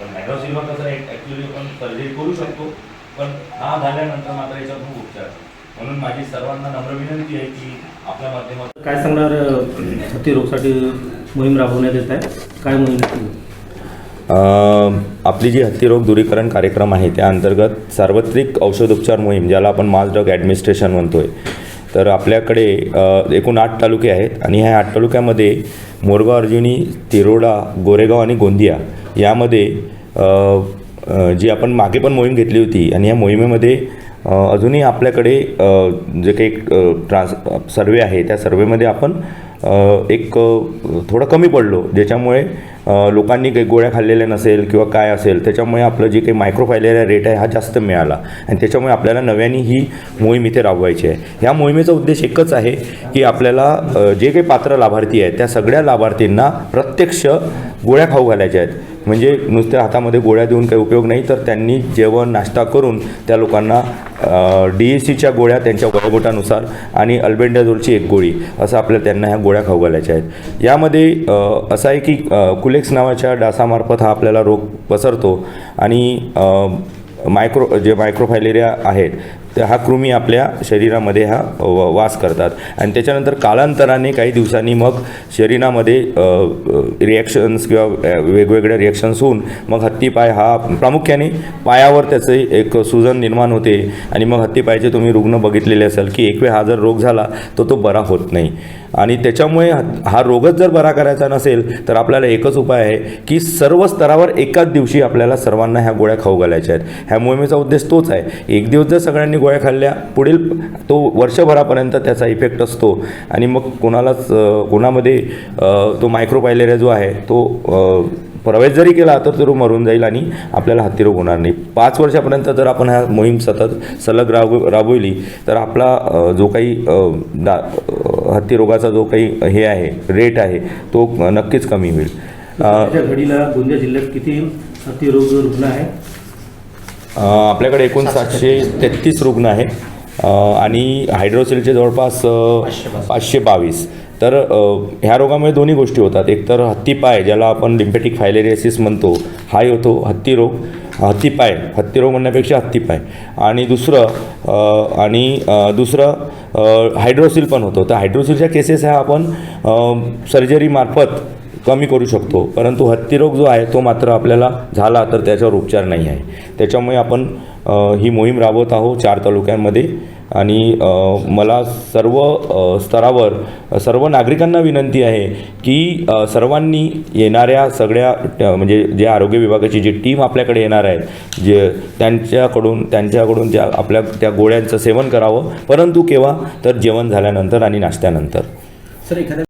पण हायड्रोसिल्वर कसं ॲक्च्युली आपण सर्जरी करू शकतो पण हा झाल्यानंतर मात्र याच्यावर खूप उपचार. आहे. म्हणून माझी सर्वांना नम्र विनंती आहे की आपल्या माध्यमातून काय सांगणार अ, हत्ती रोगसाठी मोहीम राबवण्यात येत आहे? काय मोहीम आपली जी हत्तीरोग दूरीकरण कार्यक्रम आहे त्या अंतर्गत सार्वत्रिक औषधोपचार मोहीम ज्याला आपण मास ड्रग ॲडमिनिस्ट्रेशन म्हणतोय. तर आपल्याकडे एकूण आठ तालुके आहेत आणि ह्या आठ तालुक्यामध्ये मोरगाव अर्जुनी तिरोडा गोरेगाव आणि गोंदिया यामध्ये जी आपण मागे पण मोहीम घेतली होती आणि या मोहिमेमध्ये अजूनही आपल्याकडे जे काही ट्रान्स सर्वे आहे त्या सर्वेमध्ये आपण एक थोडं कमी पडलो ज्याच्यामुळे लोकांनी काही गोळ्या खाल्लेल्या नसेल किंवा काय असेल त्याच्यामुळे आपलं जे काही मायक्रोफायलेरिया रेट आहे हा जास्त मिळाला. आणि त्याच्यामुळे आपल्याला नव्याने ही मोहीम इथे राबवायची आहे. ह्या मोहिमेचा उद्देश एकच आहे की आपल्याला जे काही पात्र लाभार्थी आहेत त्या सगळ्या लाभार्थींना प्रत्यक्ष गोळ्या खाऊ घालायच्या आहेत. म्हणजे नुसत्या हातामध्ये गोळ्या देऊन काही उपयोग नाही तर त्यांनी जेवण नाश्ता करून त्या लोकांना डी ए सीच्या गोळ्या त्यांच्या वयोगटानुसार आणि अल्बेंडाझोलची एक गोळी असं आपल्याला त्यांना ह्या गोळ्या खाऊ घालायच्या आहेत. यामध्ये असं आहे की कुलेक्स नावाच्या डासामार्फत हा आपल्याला रोग पसरतो आणि मायक्रो जे मायक्रोफायलेरिया आहेत तर हा कृमी आपल्या शरीरामध्ये हा व- वास करतात. आणि त्याच्यानंतर कालांतराने काही दिवसांनी मग शरीरामध्ये रिॲक्शन्स किंवा वेगवेगळ्या रिॲक्शन्स होऊन मग हत्तीपाय हा प्रामुख्याने पायावर त्याचे एक सुजन निर्माण होते. आणि मग हत्तीपायचे तुम्ही रुग्ण बघितलेले असाल की एकवे हा जर रोग झाला तर तो बरा होत नाही. आणि त्याच्यामुळे हा रोगच जर बरा करायचा नसेल तर आपल्याला एकच उपाय आहे की सर्व स्तरावर एकाच दिवशी आपल्याला सर्वांना ह्या गोळ्या खाऊ घालायच्या आहेत. ह्या मोहिमेचा उद्देश तोच आहे. एक दिवस जर सगळ्यांनी गोळ्या खाल्ल्या पुढील तो वर्षभरापर्यंत त्याचा इफेक्ट असतो. आणि मग कोणालाच कोणामध्ये तो मायक्रोपायलेरिया जो आहे तो प्रवेश जरी केला तर तो मरून जाईल आणि आपल्याला हत्तीरोग होणार नाही. पाच वर्षापर्यंत जर आपण ह्या मोहीम सतत सलग राब राबवली तर आपला जो काही दा हत्तीरोगाचा जो काही हे आहे रेट आहे तो नक्कीच कमी होईल. घडीला गोंदिया जिल्ह्यात किती हत्ती रोग रुग्ण आहे आपल्याकडे एकूण सातशे तेहतीस रुग्ण आहेत आणि हायड्रोसेलचे जवळपास पाचशे बावीस. तर ह्या रोगामुळे दोन्ही गोष्टी होतात. एक तर हत्तीपाय ज्याला आपण लिम्फेटिक फायलेरियासिस म्हणतो हा होतो हत्ती रोग हत्तीपाय हत्तीरोग म्हणण्यापेक्षा हत्तीपाय आणि दुसरं आणि दुसरं हायड्रोसिल पण होतं. तर हायड्रोसिलच्या केसेस ह्या आपण सर्जरीमार्फत कमी करू शकतो. परंतु हत्तीरोग जो आहे तो मात्र आपल्याला झाला तर त्याच्यावर उपचार नाही आहे. त्याच्यामुळे आपण ही मोहीम राबवत आहोत चार तालुक्यांमध्ये. आणि मला सर्व स्तरावर सर्व नागरिकांना विनंती आहे की सर्वांनी येणाऱ्या सगळ्या म्हणजे जे आरोग्य विभागाची जी टीम आपल्याकडे येणार आहे जे त्यांच्याकडून त्यांच्याकडून ज्या आपल्या त्या गोळ्यांचं सेवन करावं. परंतु केव्हा? तर जेवण झाल्यानंतर आणि नाश्त्यानंतर. सर एखाद्या